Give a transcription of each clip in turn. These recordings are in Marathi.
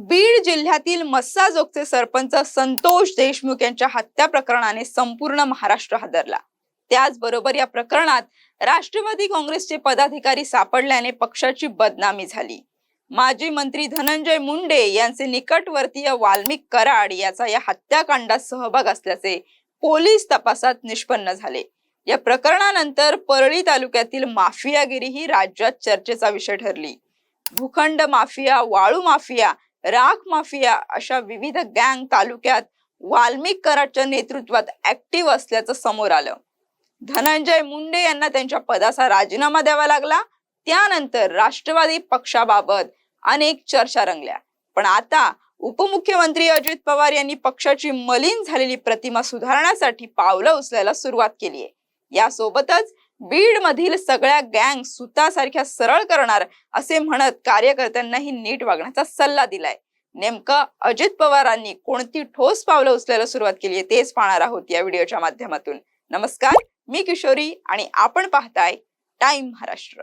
बीड जिल्ह्यातील मस्साजोगचे सरपंच संतोष देशमुख यांच्या हत्या प्रकरणाने संपूर्ण महाराष्ट्र हादरला. त्याचबरोबर या प्रकरणात राष्ट्रवादी काँग्रेसचे पदाधिकारी सापडल्याने पक्षाची बदनामी झाली. माजी मंत्री धनंजय मुंडे यांचे निकटवर्तीय वाल्मिक कराड याचा या हत्याकांडात सहभाग असल्याचे पोलीस तपासात निष्पन्न झाले. या प्रकरणानंतर परळी तालुक्यातील माफियागिरी ही राज्यात चर्चेचा विषय ठरली. भूखंड माफिया वाळू माफिया राख माफिया अशा विविध गँग तालुक्यात वाल्मिक कराडच्या नेतृत्वात ऍक्टिव्ह असल्याचं समोर आलं. धनंजय मुंडे यांना त्यांच्या पदाचा राजीनामा द्यावा लागला. त्यानंतर राष्ट्रवादी पक्षाबाबत अनेक चर्चा रंगल्या. पण आता उपमुख्यमंत्री अजित पवार यांनी पक्षाची मलिन झालेली प्रतिमा सुधारण्यासाठी पावलं उचलायला सुरुवात केली आहे यासोबतच बीड मधील सगळ्या गँग सुतासारख्या सरळ करणार असे म्हणत कार्यकर्त्यांनाही नीट वागण्याचा सल्ला दिलाय. नेमकं अजित पवारांनी कोणती ठोस पावलं उचलायला सुरुवात केली आहे तेच पाहणार आहोत या व्हिडिओच्या माध्यमातून. नमस्कार मी किशोरी आणि आपण पाहताय टाइम महाराष्ट्र.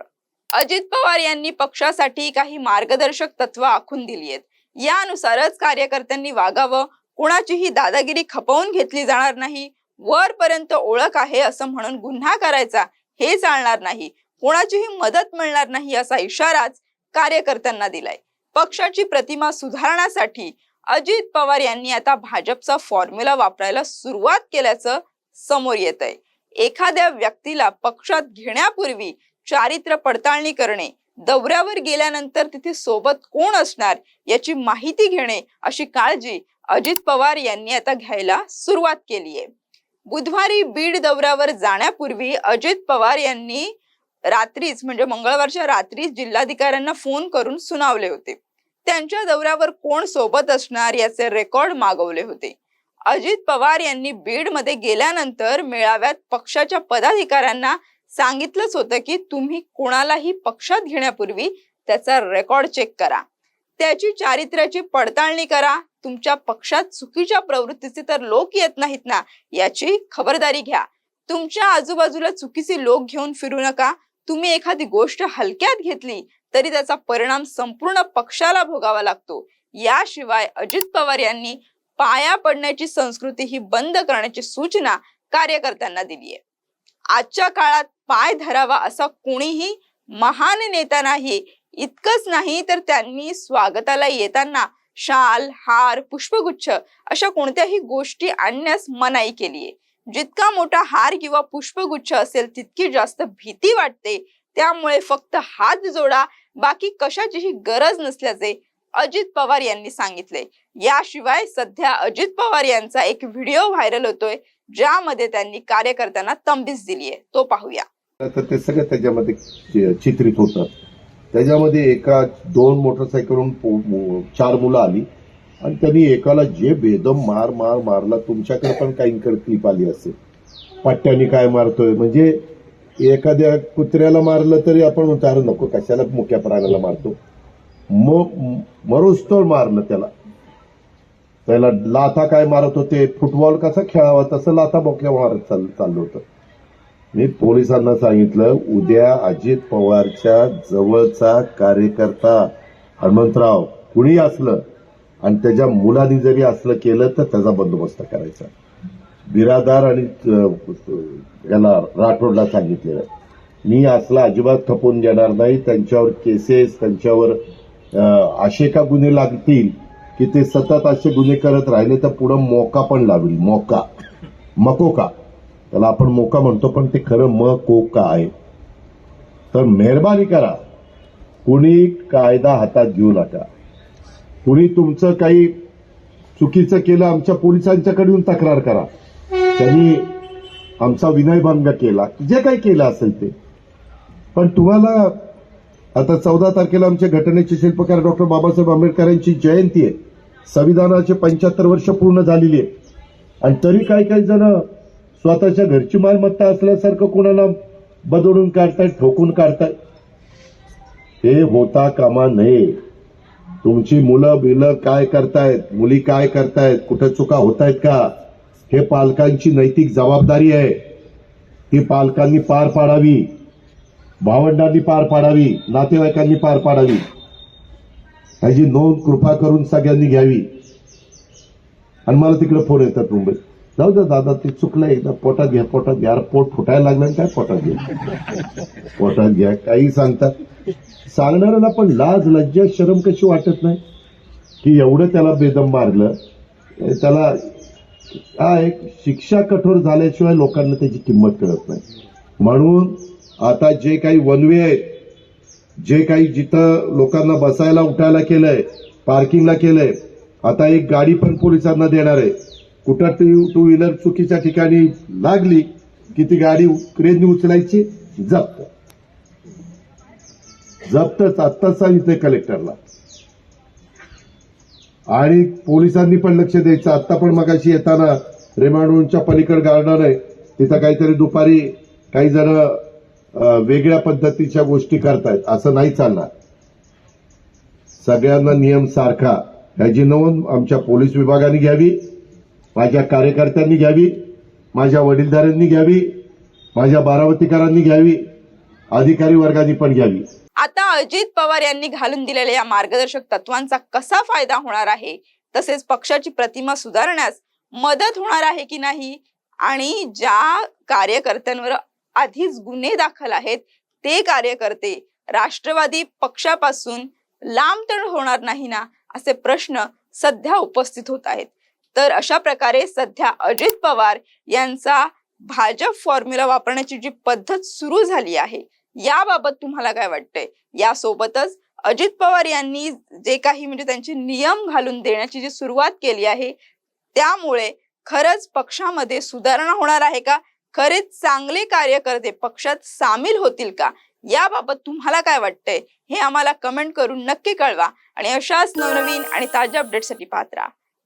अजित पवार यांनी पक्षासाठी काही मार्गदर्शक तत्व आखून दिली आहेत. यानुसारच कार्यकर्त्यांनी वागावं कुणाचीही दादागिरी खपवून घेतली जाणार नाही वरपर्यंत ओळख आहे असं म्हणून गुन्हा करायचा हे चालणार नाही. कोणाचीही मदत मिळणार नाही असा इशाराच कार्यकर्त्यांना दिलाय. पक्षाची प्रतिमा सुधारण्यासाठी अजित पवार यांनी आता भाजपचा फॉर्म्युला वापरायला सुरुवात केल्याचं समोर येत आहे एखाद्या व्यक्तीला पक्षात घेण्यापूर्वी चारित्र्य पडताळणी करणे दौऱ्यावर गेल्यानंतर तिथे सोबत कोण असणार याची माहिती घेणे अशी काळजी अजित पवार यांनी आता घ्यायला सुरुवात केली आहे बुधवारी बीड दौऱ्यावर जाण्यापूर्वी अजित पवार यांनी रात्रीच म्हणजे मंगळवारच्या रात्रीच जिल्हाधिकाऱ्यांना फोन करून सुनावले होते. त्यांच्या दौऱ्यावर कोण सोबत असणार याचे रेकॉर्ड मागवले होते. अजित पवार यांनी बीडमध्ये गेल्यानंतर मेळाव्यात पक्षाच्या पदाधिकाऱ्यांना सांगितलंच होतं की तुम्ही कोणालाही पक्षात घेण्यापूर्वी त्याचा रेकॉर्ड चेक करा. त्याची चारित्र्याची पडताळणी करा. तुमच्या पक्षात चुकीच्या प्रवृत्तीचे तर लोक येत नाहीत ना याची खबरदारी घ्या. तुमच्या आजूबाजूला चुकीचे लोक घेऊन फिरू नका. तुम्ही एखादी गोष्ट हलक्यात घेतली तरी त्याचा परिणाम संपूर्ण पक्षाला भोगावा लागतो. याशिवाय अजित पवार यांनी पाया पडण्याची संस्कृती ही बंद करण्याची सूचना कार्यकर्त्यांना दिली आहे. आजच्या काळात पाय धरावा असा कोणीही महान नेता नाही इतकंच नाही तर त्यांनी स्वागताला येताना शाल हार पुष्पगुच्छ अशा कोणत्याही गोष्टी आणण्यास मनाई केलीये जितका मोठा हार किंवा पुष्पगुच्छ असेल तितकी जास्त भीती वाटते. त्यामुळे फक्त हात जोडा बाकी कशाचीही गरज नसल्याचे अजित पवार यांनी सांगितले. याशिवाय सध्या अजित पवार यांचा एक व्हिडिओ व्हायरल होतोय ज्यामध्ये त्यांनी कार्यकर्त्यांना तंबीस दिली आहे तो पाहूया. तर ते सगळं त्याच्यामध्ये चित्रित होतात. त्याच्यामध्ये एका दोन मोटरसायकलवरून चार मुलं आली. आणि त्यांनी एकाला जे बेदम मार मार मारला तुमच्याकडे पण काही क्लिप आली असेल. पट्ट्याने काय मारतोय? म्हणजे एखाद्या कुत्र्याला मारलं तरी आपण म्हणतो अरे नको कशाला मुक्या प्राण्याला मारतो? मग मरुस्तोळ मारलं त्याला. त्याला लाथा काय मारत होते? फुटबॉल कसा खेळावा? तसं लाथा बोक्या मारत चाल- चाललं होतं. मी पोलिसांना सांगितलं उद्या अजित पवारच्या जवळचा कार्यकर्ता हनुमंतराव कुणी असलं आणि त्याच्या मुलांनी जरी असलं केलं तर त्याचा बंदोबस्त करायचा. बिरादार आणि याला राठोडला सांगितलेलं. मी असला अजिबात खपून देणार नाही त्यांच्यावर केसेस त्यांच्यावर असे का गुन्हे लागतील की ते सतत असे गुन्हे करत राहिले तर पुढं मोका पण लावेल. मोका. मकोका त्याला आपण मोका म्हणतो पण ते खरं म को का आहे. तर मेहरबानी करा. कुणी कायदा हातात घेऊ नका. कुणी तुमचं काही चुकीचं केलं आमच्या पोलिसांच्याकडून तक्रार करा. त्यांनी आमचा विनयभंग केला. जे काही केलं असेल ते. पण तुम्हाला आता चौदा तारखेला आमच्या घटनेचे शिल्पकार डॉक्टर बाबासाहेब आंबेडकरांची जयंती आहे. संविधानाचे पंच्याहत्तर वर्ष पूर्ण झालेली आहे. आणि तरी काही काही जण स्वतःच्या घरची मालमत्ता असल्यासारखं कोणाला बदडून काढतायत ठोकून काढतायत हे होता कामा नये. तुमची मुलं बिलं काय करतायत? मुली काय करतायत? कुठं चुका होत आहेत का? हे पालकांची नैतिक जबाबदारी आहे. ती पालकांनी पार पाडावी. भावंडांनी पार पाडावी. नातेवाईकांनी पार पाडावी. ह्याची नोंद कृपा करून सगळ्यांनी घ्यावी. आणि मला तिकडे फोन येतात मुंबईत. जाऊ द्या दादा ते चुकलं एकदा पोटात घ्या पोटात घ्या. पोट फुटायला लागलं काय पोटात घ्या? पोटात घ्या काही सांगतात सांगणाऱ्याला पण लाज लज्जा शरम कशी वाटत नाही? की एवढं त्याला बेदम मारलं. त्याला काय शिक्षा कठोर झाल्याशिवाय लोकांना त्याची किंमत कळत नाही. म्हणून आता जे काही वनवे आहेत जे काही जिथं लोकांना बसायला उठायला केलंय पार्किंगला केलंय आता एक गाडी पण पोलिसांना देणार आहे. कुठं टू टू व्हीलर चुकीच्या ठिकाणी लागली की ती गाडी क्रेननी उचलायची? जप्त. जप्तच आत्ताच सांगितलंय कलेक्टरला. आणि पोलिसांनी पण लक्ष द्यायचं. आत्ता पण मगाशी येताना रेमांडोनच्या पलीकड गार्डन आहे. तिथं काहीतरी दुपारी काही जण वेगळ्या पद्धतीच्या गोष्टी करतायत. असं नाही चालणार. सगळ्यांना नियम सारखा. ह्याची नोंद आमच्या पोलीस विभागाने घ्यावी. माझ्या कार्यकर्त्यांनी घ्यावी माझ्या वडीलधाऱ्यांनी घ्यावी माझ्या बारावतीकरांनी घ्यावी अधिकारी वर्गाने पण घ्यावी. आता अजित पवार यांनी घालून दिलेल्या या मार्गदर्शक तत्वांचा कसा फायदा होणार आहे? तसेच पक्षाची प्रतिमा सुधारण्यास मदत होणार आहे की नाही? आणि ज्या कार्यकर्त्यांवर आधीच गुन्हे दाखल आहेत ते कार्यकर्ते राष्ट्रवादी पक्षापासून लांब तर होणार नाही ना? असे प्रश्न सध्या उपस्थित होत आहेत. तर अशा प्रकारे सध्या अजित पवार यांचा भाजप फॉर्म्युला वापरण्याची जी पद्धत सुरू झाली आहे याबाबत तुम्हाला काय वाटतंय? यासोबतच अजित पवार यांनी जे काही म्हणजे त्यांचे नियम घालून देण्याची जी सुरुवात केली आहे त्यामुळे खरंच पक्षामध्ये सुधारणा होणार आहे का? खरेच चांगले कार्यकर्ते पक्षात सामील होतील का? याबाबत तुम्हाला काय वाटतंय? हे आम्हाला कमेंट करून नक्की कळवा आणि अशाच नवनवीन आणि ताज्या अपडेटसाठी पाहत राहा.